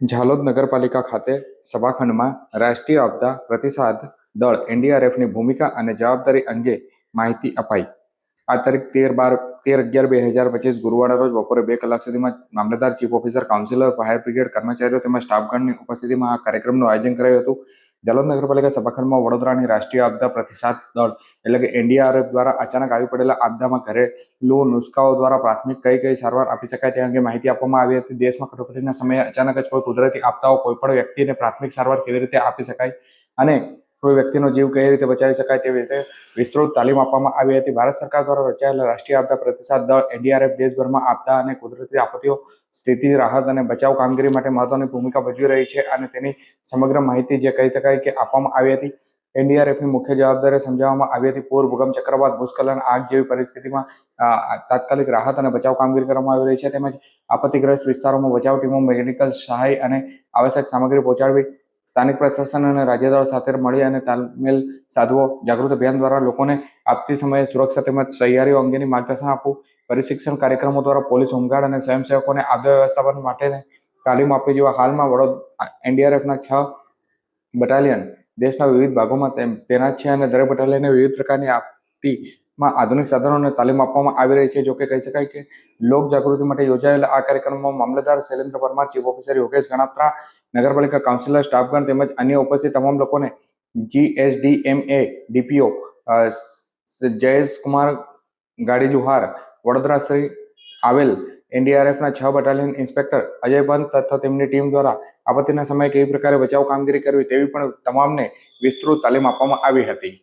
ઝાલોદ નગરપાલિકા ખાતે સભાખંડમાં રાષ્ટ્રીય આપદા પ્રતિસાદ દળ એનડીઆરએફની ભૂમિકા અને જવાબદારી અંગે માહિતી અપાઈ. આ તારીખ તેર બાર, તેર અગિયાર બે હજાર પચીસ ગુરુવારના રોજ બપોરે બે કલાક સુધીમાં મામલતદાર, chief officer, councillor, fire brigade કર્મચારીઓ તેમજ સ્ટાફગણની ઉપસ્થિતિમાં આ કાર્યક્રમનું આયોજન કરાયું હતું. જાલોદ નગરપાલિકા સભાખંડમાં વડોદરાની રાષ્ટ્રીય આપદા પ્રતિસાદ દળ એટલે કે એનડીઆરએફ દ્વારા અચાનક આવી પડેલા આપદામાં ઘરેલુ નુસ્ખાઓ દ્વારા પ્રાથમિક કઈ કઈ સારવાર આપી શકાય તે અંગે માહિતી આપવામાં આવી હતી. દેશમાં કટોકટીના સમયે અચાનક જ કોઈ કુદરતી આપદાઓ કોઈ પણ વ્યક્તિને પ્રાથમિક સારવાર કેવી રીતે આપી શકાય અને કોઈ વ્યક્તિનો જીવ કઈ રીતે બચાવી શકાય તેવી રીતે વિસ્તૃત તાલીમ આપવામાં આવી હતી. ભારત સરકાર દ્વારા રચાયેલા રાષ્ટ્રીય આપદા પ્રતિસાદ દળ એનડીઆરએફ દેશભરમાં આપદા અને કુદરતી આપત્તિઓ, સ્થિતિ, રાહત અને બચાવ કામગીરી માટે મહત્વની ભૂમિકા ભજવી રહી છે અને તેની સમગ્ર માહિતી જે કહી શકાય કે આપવામાં આવી હતી. એનડીઆરએફની મુખ્ય જવાબદારી સમજાવવામાં આવી હતી. પૂર, ભૂકંપ, ચક્રવાત, ભૂસ્ખલન, આગ જેવી પરિસ્થિતિમાં તાત્કાલિક રાહત અને બચાવ કામગીરી કરવામાં આવી રહી છે. તેમજ આપત્તિગ્રસ્ત વિસ્તારોમાં બચાવ ટીમો, મેડિકલ સહાય અને આવશ્યક સામગ્રી પહોંચાડવી સ્થાનિક પ્રશાસન અને રાજ્યદળ સાથે મળી અને તાલમેલ સાધવો, જાગૃત અભિયાન દ્વારા લોકોને આપતી સમયે સુરક્ષા તેમજ તૈયારીઓ અંગેની માર્ગદર્શન આપવું, પ્રશિક્ષણ કાર્યક્રમો દ્વારા પોલીસ હોમગાર્ડ અને સ્વયંસેવકોને આપદા વ્યવસ્થાપન માટે તાલીમ આપવી જેવા હાલમાં વડોદ એનડીઆરએફના છ બટાલિયન દેશના વિવિધ ભાગોમાં તૈનાત છે અને દરેક બટાલિયનને વિવિધ પ્રકારની આપતીમાં આધુનિક સાધનોને તાલીમ આપવામાં આવી રહી છે જોકે કહી શકાય કે લોક જાગૃતિ માટે યોજાયેલા આ કાર્યક્રમમાં મામલતદાર શૈલેન્દ્ર પરમાર, ચીફ ઓફિસર યોગેશ ગણાત્રા, નગરપાલિકા કાઉન્સિલર, સ્ટાફગણ તેમજ અન્ય ઉપસ્થિત તમામ લોકોને જીએસડીએમએ ડીપીઓ જયેશ કુમાર ગાડી લુહાર વડોદરા શ્રી આવેલ એનડીઆરએફના છ બટાલિયન ઇન્સ્પેક્ટર અજય પંત તથા તેમની ટીમ દ્વારા આપત્તિના સમયે કેવી પ્રકારે બચાવ કામગીરી કરવી તેવી પણ તમામને વિસ્તૃત તાલીમ આપવામાં આવી હતી.